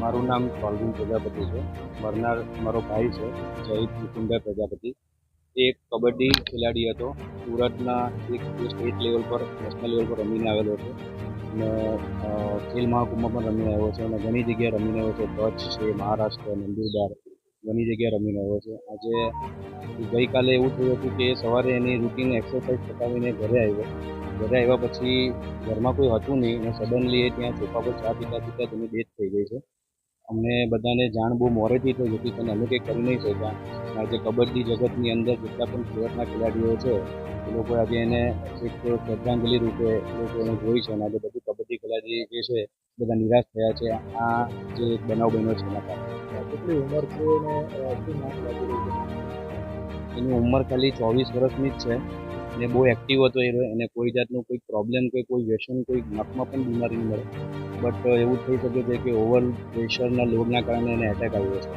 મારું નામ સોલ્વિન પ્રજાપતિ છે. મરનાર, મારો ભાઈ છે, જયિત મુકુમભાઈ પ્રજાપતિ. એક કબડ્ડી ખેલાડી હતો. સુરતના એક સ્ટેટ લેવલ પર, નેશનલ લેવલ પર રમીને આવેલો છે. અને ખેલ મહાકુંભમાં પણ રમીને આવ્યો છે અને ઘણી જગ્યાએ રમીને આવ્યો છે. કચ્છ છે, મહારાષ્ટ્ર, નંદુરબાર ઘણી જગ્યાએ રમીને આવ્યો છે. આજે ગઈકાલે એવું થયું હતું કે સવારે એની રૂટીન એક્સરસાઇઝ પતાવીને ઘરે આવ્યો. ઘરે આવ્યા પછી ઘરમાં કોઈ હતું નહીં અને સડનલી એ ત્યાં સોફા પર ચા પીતા પીતા તેની ડેથ થઈ ગઈ છે. અમને બધાને જાણ બહુ મોરેથી થઈ હતી કરીને અમે કંઈ કરી નહીં શક્યા. આજે કબડ્ડી જગતની અંદર જેટલા પણ સુરતના ખેલાડીઓ છે, એ લોકો આજે એને એક શ્રદ્ધાંજલિ રૂપે એ લોકો એને જોઈ છે અને આજે બધી કબડ્ડી ખેલાડી જે છે, બધા નિરાશ થયા છે. આ જે બનાવ બન્યો છે એના કારણે. કેટલી ઉંમર છે અને શું નામ લાગી રહ્યું છે એની ઉંમર ખાલી ચોવીસ વર્ષની જ છે. અને બહુ એક્ટિવ હતો એ રહ્યો. એને કોઈ જાતનું કોઈ પ્રોબ્લેમ કે કોઈ વ્યસન કોઈ નાકમાં પણ બીમારી મળે. બટ એવું થઈ શકે છે કે ઓવર પ્રેશરના લોડના કારણે એને એટેક આવ્યો છે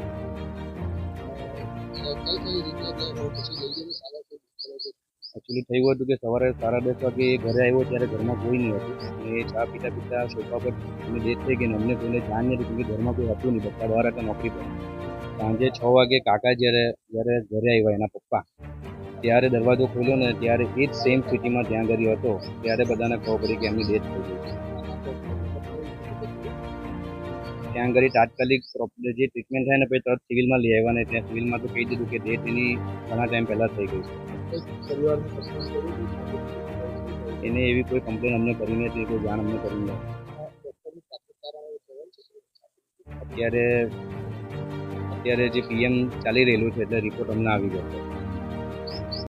એકચ્યુઅલી થયું હતું કે સવારે સાડા દસ વાગે એ ઘરે આવ્યો ત્યારે ઘરમાં કોઈ નહીં હતું. એ ચા પીતા પીતા સોફા પર અમે ડેથ થઈ ગઈ અમને કોઈને જાણ નથી કેમ કે ઘરમાં કોઈ હતું નહીં. પપ્પા બહાર હતા નોકરી પર. સાંજે છ વાગે કાકા જ્યારે જ્યારે ઘરે આવ્યા એના પપ્પા. ત્યારે દરવાજો ખોલ્યો ને ત્યારે એ જ સેમ સિટીમાં ત્યાં આગળ હતો. ત્યારે બધાને ખબર પડી કે એમની ડેથ થઈ ગઈ. ત્યાં આગળ તાત્કાલિક જે ટ્રીટમેન્ટ થાય ને પછી તરત સિવિલમાં લઈ આવ્યા ને ત્યાં સિવિલમાં તો કહી દીધું કે ડેથ એની ઘણા ટાઈમ પહેલાં થઈ ગઈ છે. એને એવી કોઈ કમ્પ્લેન અમને કરી નથી કોઈ જાણ અમને કરી નથી. અત્યારે અત્યારે જે પીએમ ચાલી રહેલું છે, એટલે રિપોર્ટ અમને આવી ગયો છે.